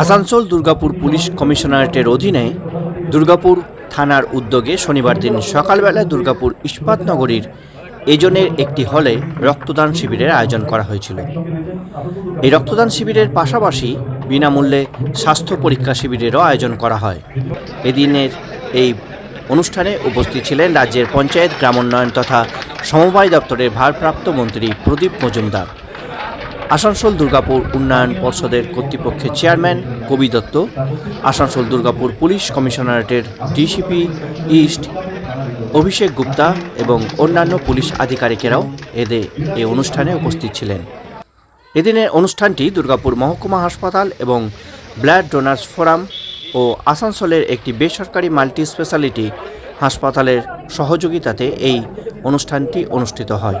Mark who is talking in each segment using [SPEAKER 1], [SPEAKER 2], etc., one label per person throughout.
[SPEAKER 1] Asansol Durgapur police কমিশনারেটের অধীনে দুর্গাপুর থানার উদ্যোগে শনিবার দিন সকালবেলায় দুর্গাপুর ইস্পাত নগরীর এজনের একটি হলে রক্তদান শিবিরের আয়োজন করা হয়েছিল। এই রক্তদান শিবিরের পাশাপাশি বিনামূল্যে স্বাস্থ্য পরীক্ষা শিবিরেরও আয়োজন করা হয়। এদিনের এই অনুষ্ঠানে উপস্থিত ছিলেন রাজ্যের পঞ্চায়েত, গ্রামোন্নয়ন তথা সমবায় দপ্তরের ভারপ্রাপ্ত মন্ত্রী প্রদীপ মজুমদার। আসানসোল দুর্গাপুর উন্নয়ন পর্ষদের কর্তৃপক্ষের চেয়ারম্যান কবি দত্ত, আসানসোল দুর্গাপুর পুলিশ কমিশনারেটের ডিসিপি ইস্ট অভিষেক গুপ্তা এবং অন্যান্য পুলিশ আধিকারিকেরাও এদের এই অনুষ্ঠানে উপস্থিত ছিলেন। এদিনের অনুষ্ঠানটি দুর্গাপুর মহকুমা হাসপাতাল এবং ব্লাড ডোনার্স ফোরাম ও আসানসোলের একটি বেসরকারি মাল্টি স্পেশালিটি হাসপাতালের সহযোগিতাতে এই অনুষ্ঠানটি অনুষ্ঠিত হয়।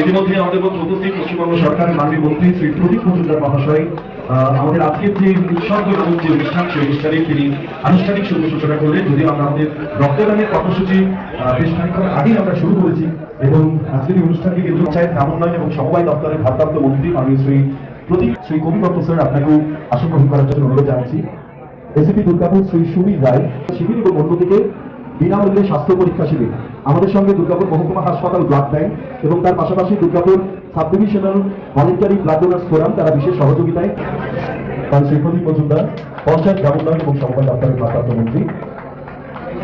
[SPEAKER 2] ইতিমধ্যে আমাদের উপস্থিত পশ্চিমবঙ্গ সরকারের মাননীয় মন্ত্রী শ্রী প্রদীপ মজুমদার মহাশয় আমাদের আজকের যে উৎসর্গ এবং যে অনুষ্ঠান সেই অনুষ্ঠানে তিনি আনুষ্ঠানিক শুভ সূচনা করলেন। যদিও আমরা আমাদের রক্তদানের কর্মসূচি বেশ খানিক্ষণ আগেই আমরা শুরু করেছি এবং আজকের এই অনুষ্ঠানকে কেন্দ্র পঞ্চায়েত গ্রামোন্নয়ন এবং সমবায় দপ্তরের ভারপ্রাপ্ত মন্ত্রী মাননীয় শ্রী প্রদীপ, শ্রী কবি স্যার আপনাকেও আসন গ্রহণ করার জন্য অনুরোধ জানাচ্ছি। এসিপি দুর্গাপুর শ্রী সুবীর রায়, শিবির এবং অন্যদিকে বিনামূল্যে স্বাস্থ্য পরীক্ষা শিবির। আমাদের সঙ্গে দুর্গাপুর মহকুমা হাসপাতাল ব্লাড ব্যাংক এবং তার পাশাপাশি Durgapur sub divisional voluntary blood donors forum তারা বিশেষ সহযোগিতায় তার শ্রী প্রদীপ মজুমদার পঞ্চায়েত গ্রামোন্নয়ন এবং সমবায় দপ্তরের ভারপ্রাপ্ত মন্ত্রী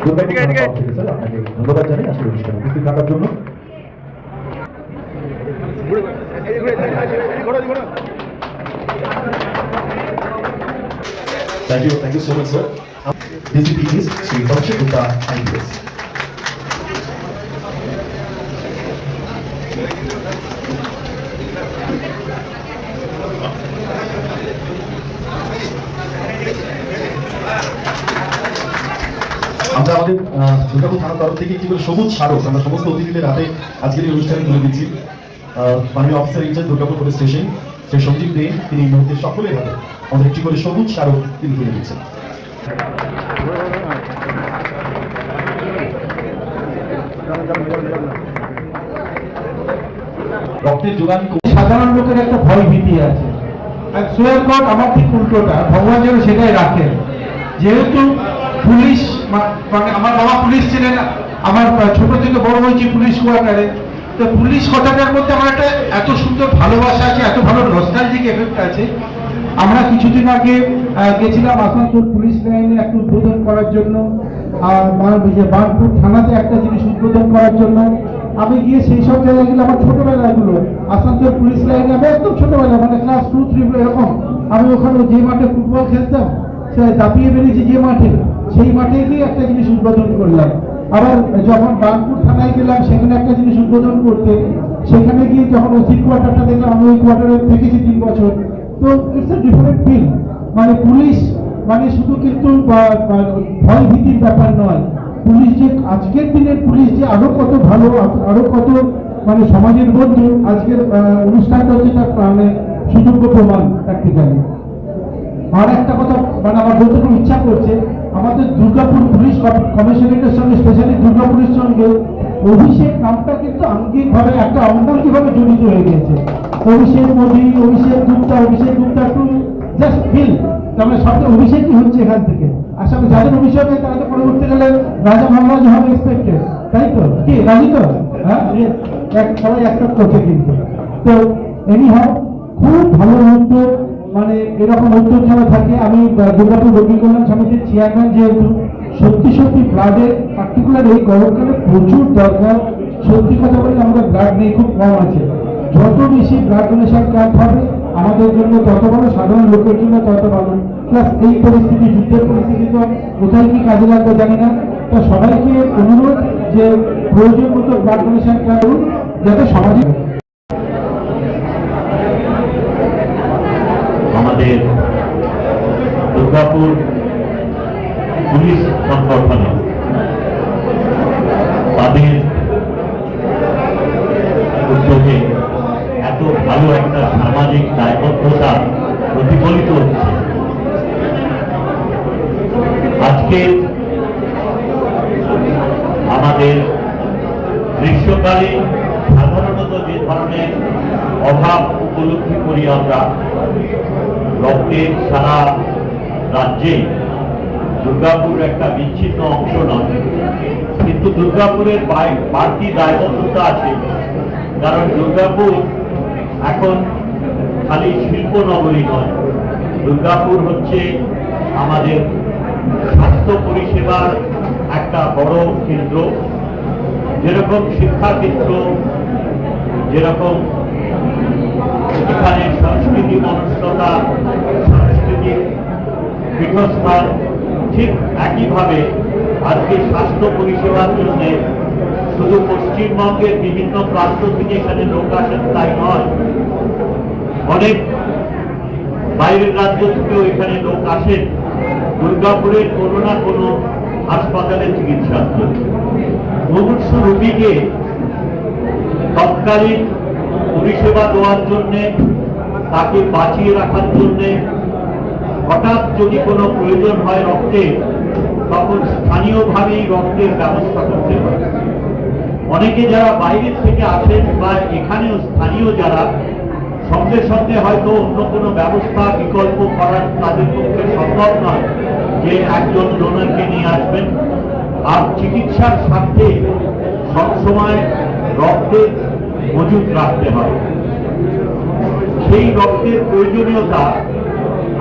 [SPEAKER 2] আপনাকে ধন্যবাদ জানাই আসলে অনুষ্ঠানে উপস্থিত থাকার জন্য। Thank you, thank you so much, sir. Gupta, IPS. আমরা আমাদের দুর্গাপুর থানার তরফ থেকে একটি করে সবুজ স্মারক আমরা সমস্ত অতিথিদের হাতে আজকের এই অনুষ্ঠানে তুলে দিচ্ছি মাননীয় officer in-charge Durgapur police station Shri Sanjib De তিনি এই মুহূর্তে সকলের হাতে আমাদের একটি করে সবুজ স্মারক তিনি তুলে দিচ্ছেন রক্তের যোগান
[SPEAKER 3] সাধারণ লোকের একটা ভয় ভীতি আছে। আর সোয়ার গড আমার ঠিক উল্টোটা, ভগবান যেন সেটাই রাখেন যেহেতু পুলিশ মানে আমার বাবা পুলিশ ছিলেন, আমার ছোট থেকে বড় হয়েছি পুলিশ কোয়ার্টারে, তো পুলিশ কথাটার মধ্যে আমার একটা এত সুন্দর ভালোবাসা আছে, এত ভালো নস্টালজিক এফেক্ট আছে। আমরা কিছুদিন আগে গেছিলাম আসানসোল পুলিশ লাইনে একটা উদ্বোধন করার জন্য, আর বার্নপুর থানাতে একটা জিনিস উদ্বোধন করার জন্য আমি গিয়ে সেই সব জায়গাগুলো আমার ছোটবেলাগুলো আসানসোল পুলিশ লাইনে আমি একদম ছোটবেলা মানে ক্লাস টু থ্রি এরকম। আমি ওখানে যে মাঠে ফুটবল খেলতাম, সে দাপিয়ে বেরিয়েছি যে মাঠে, সেই মাঠে গিয়ে একটা জিনিস উদ্বোধন করলাম। আবার যখন বার্নপুর থানায় গেলাম, সেখানে একটা জিনিস উদ্বোধন করতে, সেখানে গিয়ে যখন ওসি কোয়ার্টারটা দেখলাম, আমি ওই কোয়ার্টারে থেকেছি তিন বছর। তো ইটস এ ডিফারেন্ট ফিল মানে পুলিশ মানে শুধু কিন্তু ভয় ভীতির ব্যাপার নয়। পুলিশ যে, আজকের দিনের পুলিশ যে আরও কত ভালো, আরও কত মানে সমাজের বন্ধু, আজকের অনুষ্ঠানটা হচ্ছে তার মানে সুযোগ্য প্রমাণ প্র্যাকটিক্যালি আর একটা কথা মানে আমার বলতে খুব ইচ্ছা করছে, আমাদের দুর্গাপুর পুলিশ কম- কমিশনারেটের সঙ্গে, স্পেশালি দুর্গাপুরের সঙ্গে অভিষেক নামটা কিন্তু আঙ্গিকভাবে একটা অঙ্গাঙ্গিভাবে জড়িত হয়ে গেছে Abhishek Modi, Abhishek Gupta Abhishek Gupta to just feel তাহলে সবটা অভিষেকই হচ্ছে এখান থেকে। আসামে যাদের হয় তারা তো রাজা মহারাজ হবে তাই তো? কি, রাজি তো? হ্যাঁ? এক- সবাই করছে কিন্তু। তো এনি খুব ভালো মানে এরকম উদ্যোগ যেন থাকে। আমি দুর্গাপুর রোগী কল্যাণ সমিতির চেয়ারম্যান যেহেতু, সত্যি সত্যি ব্লাডে পার্টিকুলার এই গরমকালে প্রচুর দরকার। সত্যি কথা বলে আমাদের ব্লাড নেই, খুব কম আছে। যত বেশি ব্লাড ডোনেশন ক্যাম্প হবে আমাদের জন্য তত ভালো সাধারণ লোকের জন্য তত ভালো। প্লাস এই পরিস্থিতি, যুদ্ধের পরিস্থিতি তো কোথায় কি কাজে লাগবে জানি না।
[SPEAKER 4] তো সবাইকে অনুরোধ যে প্রয়োজন মতো ব্লাড ডোনেশন করুন, যাতে সামাজিক
[SPEAKER 5] আমাদের দুর্গাপুর পুলিশ সংগঠনে তাদের উদ্যোগে ভালো একটা সামাজিক দায়বদ্ধতা প্রতিফলিত হচ্ছে। আজকে আমাদের গ্রীষ্মকালে সাধারণত যে ধরনের অভাব উপলব্ধি করি আমরা রক্তের সারা রাজ্যে দুর্গাপুর একটা বিচ্ছিন্ন অংশ নয়। কিন্তু দুর্গাপুরের বাড়তি দায়বদ্ধতা আছে। কারণ দুর্গাপুর এখন খালি শিল্প নগরী নয়, দুর্গাপুর হচ্ছে আমাদের স্বাস্থ্য পরিষেবার একটা বড় কেন্দ্র। যেরকম শিক্ষা কেন্দ্র যেরকম এখানে সংস্কৃতি মনস্কতা, সাংস্কৃতিক পীঠস্থান, ঠিক একইভাবে আজকে স্বাস্থ্য পরিষেবার জন্য শুধু পশ্চিমবঙ্গের বিভিন্ন প্রান্ত থেকে এখানে লোক আসেন, তাই নয়। অনেক বাইরের রাজ্য থেকেও এখানে লোক আসেন। দুর্গাপুরের কোনো না কোনো হাসপাতালে চিকিৎসার জন্য মুমূর্ষু রোগীকে তৎকালীন পরিষেবা দেওয়ার জন্য, তাকে বাঁচিয়ে রাখার জন্য হঠাৎ যদি কোনো প্রয়োজন হয় রক্তের তখন স্থানীয়ভাবেই রক্তের ব্যবস্থা করতে হয়। অনেকে যারা বাইরের থেকে আসেন বা এখানেও স্থানীয় যারা, সঙ্গে সঙ্গে হয়তো অন্য কোনো ব্যবস্থা, বিকল্প করার তাদের পক্ষে সম্ভব নয় যে একজন ডোনারকে নিয়ে আসবেন। আর চিকিৎসার স্বার্থে সবসময় রক্তের মজুত রাখতে হয়। সেই রক্তের প্রয়োজনীয়তা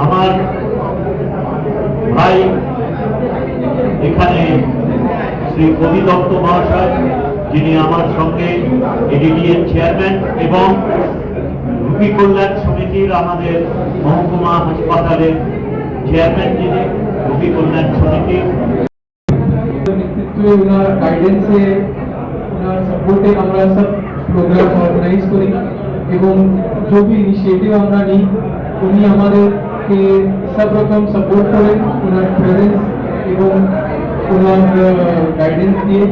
[SPEAKER 5] আমার ভাই এখানে শ্রী কবি দত্ত মহাশয় যিনি আমার সঙ্গে এডিডিএর চেয়ারম্যান এবং রুগী কল্যাণ সমিতির আমাদের মহকুমা হাসপাতালের চেয়ারম্যান যিনি রুগী কল্যাণ সমিতির
[SPEAKER 4] নেতৃত্বে ওনার গাইডেন্সে ওনার সাপোর্টে আমরা সব প্রোগ্রাম অর্গানাইজ করি এবং ইনিশিয়েটিভ আমরা নিই, উনি আমাদেরকে সব রকম সাপোর্ট করেন, ওনার প্রেজেন্স এবং ওনার গাইডেন্স দিয়ে।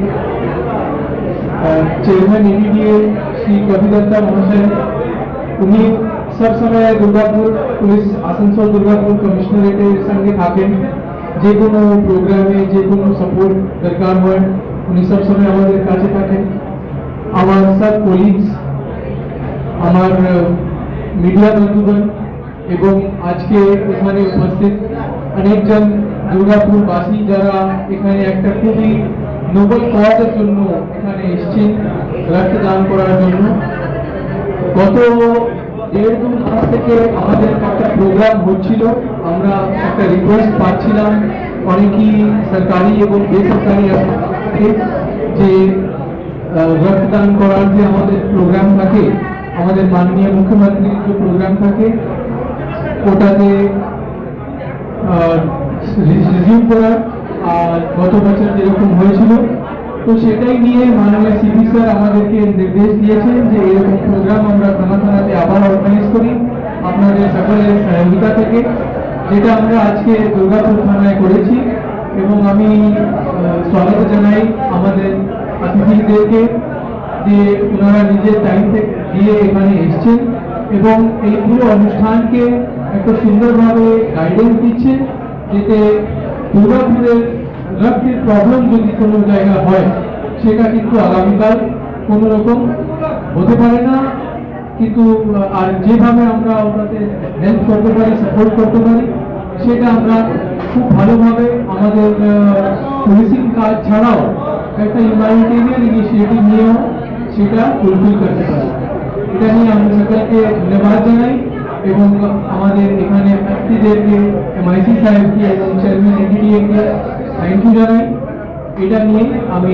[SPEAKER 4] চেয়ারম্যান এডিডিএ শ্রী কবিদত্তা মহাশয় উনি সব সময় দুর্গাপুর পুলিশ আসানসোল দুর্গাপুর কমিশনারেটের সঙ্গে থাকেন যে কোনো প্রোগ্রামে যে কোনো সাপোর্ট দরকার হয় উনি সব সময় আমাদের কাছে থাকেন আমার সব কলিগস আমার মিডিয়া বন্ধুগণ এবং আজকে এখানে উপস্থিত অনেকজন দুর্গাপুরবাসী যারা এখানে একটা খুবই নোবেল কজের জন্য এখানে এসেছেন রক্তদান করার জন্য। গত দেড় দু মাস থেকে আমাদের একটা প্রোগ্রাম হচ্ছিল। আমরা একটা রিকোয়েস্ট পাচ্ছিলাম অনেকই সরকারি এবং বেসরকারি যে রক্তদান করার যে আমাদের প্রোগ্রাম থাকে, আমাদের মাননীয় মুখ্যমন্ত্রীর যে প্রোগ্রাম থাকে, ওটাতে রিজিউম করা আর গত বছর যেরকম হয়েছিল, তো সেটাই নিয়ে মাননীয় সিপি স্যার আমাদেরকে নির্দেশ দিয়েছেন যে এরকম প্রোগ্রাম আমরা থানা থানাতে আবার অর্গানাইজ করি আপনাদের সকলের সহযোগিতা থেকে, যেটা আমরা আজকে দুর্গাপুর থানায় করেছি এবং আমি স্বাগত জানাই আমাদের অতিথিদেরকে যে ওনারা নিজের টাইম দিয়ে এখানে এসছেন এবং এই পুরো অনুষ্ঠানকে একটা সুন্দরভাবে গাইডেন্স দিচ্ছে যাতে দুর্গাপুরের রক্তের প্রবলেম যদি কোনো জায়গা হয়, সেটা কিন্তু আগামীকাল কোনো রকম হতে পারে না। কিন্তু আর যেভাবে আমরা ওটাতে হেল্প করতে পারি সাপোর্ট করতে পারি, সেটা আমরা খুব ভালোভাবে আমাদের পুলিশিং কাজ ছাড়াও একটা হিউম্যানিটেরিয়ান ইনিশিয়েটিভ নিয়েও সেটা ফুলফিল করতে পারি। এটা নিয়ে আমি সকলকে ধন্যবাদ জানাই এবং আমাদের এখানে ব্যক্তিদেরকে এমআইসি সাহেবকে এবং চেয়ারম্যান এডিডিএকে থ্যাংক ইউ জানাই এটা নিয়ে আমি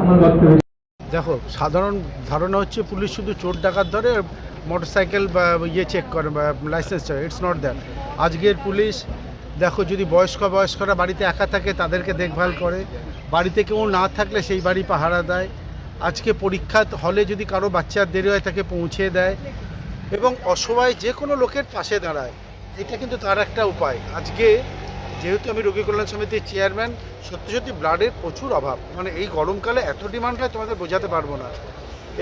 [SPEAKER 4] আমার বক্তব্য
[SPEAKER 3] দেখো, সাধারণ ধারণা হচ্ছে পুলিশ শুধু চোর ডাকাত ধরে মোটরসাইকেল বা ইয়ে চেক করে বা license check it's not that আজকের পুলিশ, দেখো, যদি বয়স্ক বয়স্করা বাড়িতে একা থাকে, তাদেরকে দেখভাল করে। বাড়িতে কেউ না থাকলে সেই বাড়ি পাহারা দেয়। আজকে পরীক্ষা হলে যদি কারও বাচ্চার দেরি হয়, তাকে পৌঁছে দেয়। এবং অসহায় যে কোনো লোকের পাশে দাঁড়ায়। এটা কিন্তু তার একটা উপায়। আজকে যেহেতু আমি রোগী কল্যাণ সমিতির চেয়ারম্যান, সত্যি সত্যি ব্লাডের প্রচুর অভাব। মানে এই গরমকালে এত ডিমান্ড হয়, তোমাদের বোঝাতে পারব না।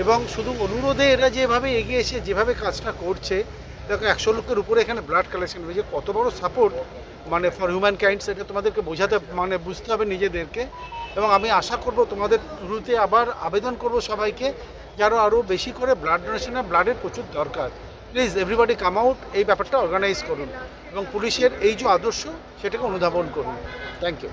[SPEAKER 3] এবং শুধু অনুরোধে এরা যেভাবে এগিয়ে এসে যেভাবে কাজটা করছে, দেখো একশো লোকের উপরে এখানে ব্লাড কালেকশন হয়েছে। কত বড় সাপোর্ট মানে ফর হিউম্যান কাইন্ড সেটা তোমাদেরকে বোঝাতে মানে বুঝতে হবে নিজেদেরকে। এবং আমি আশা করব তোমাদের থ্রুতে আবার আবেদন করব সবাইকে যারা আরও বেশি করে ব্লাড ডোনেশনে ব্লাডের প্রচুর দরকার। প্লিজ এভরিবডি কাম আউট এই ব্যাপারটা অর্গানাইজ করুন এবং পুলিশের এই যে আদর্শ, সেটাকে অনুধাবন করুন। Thank you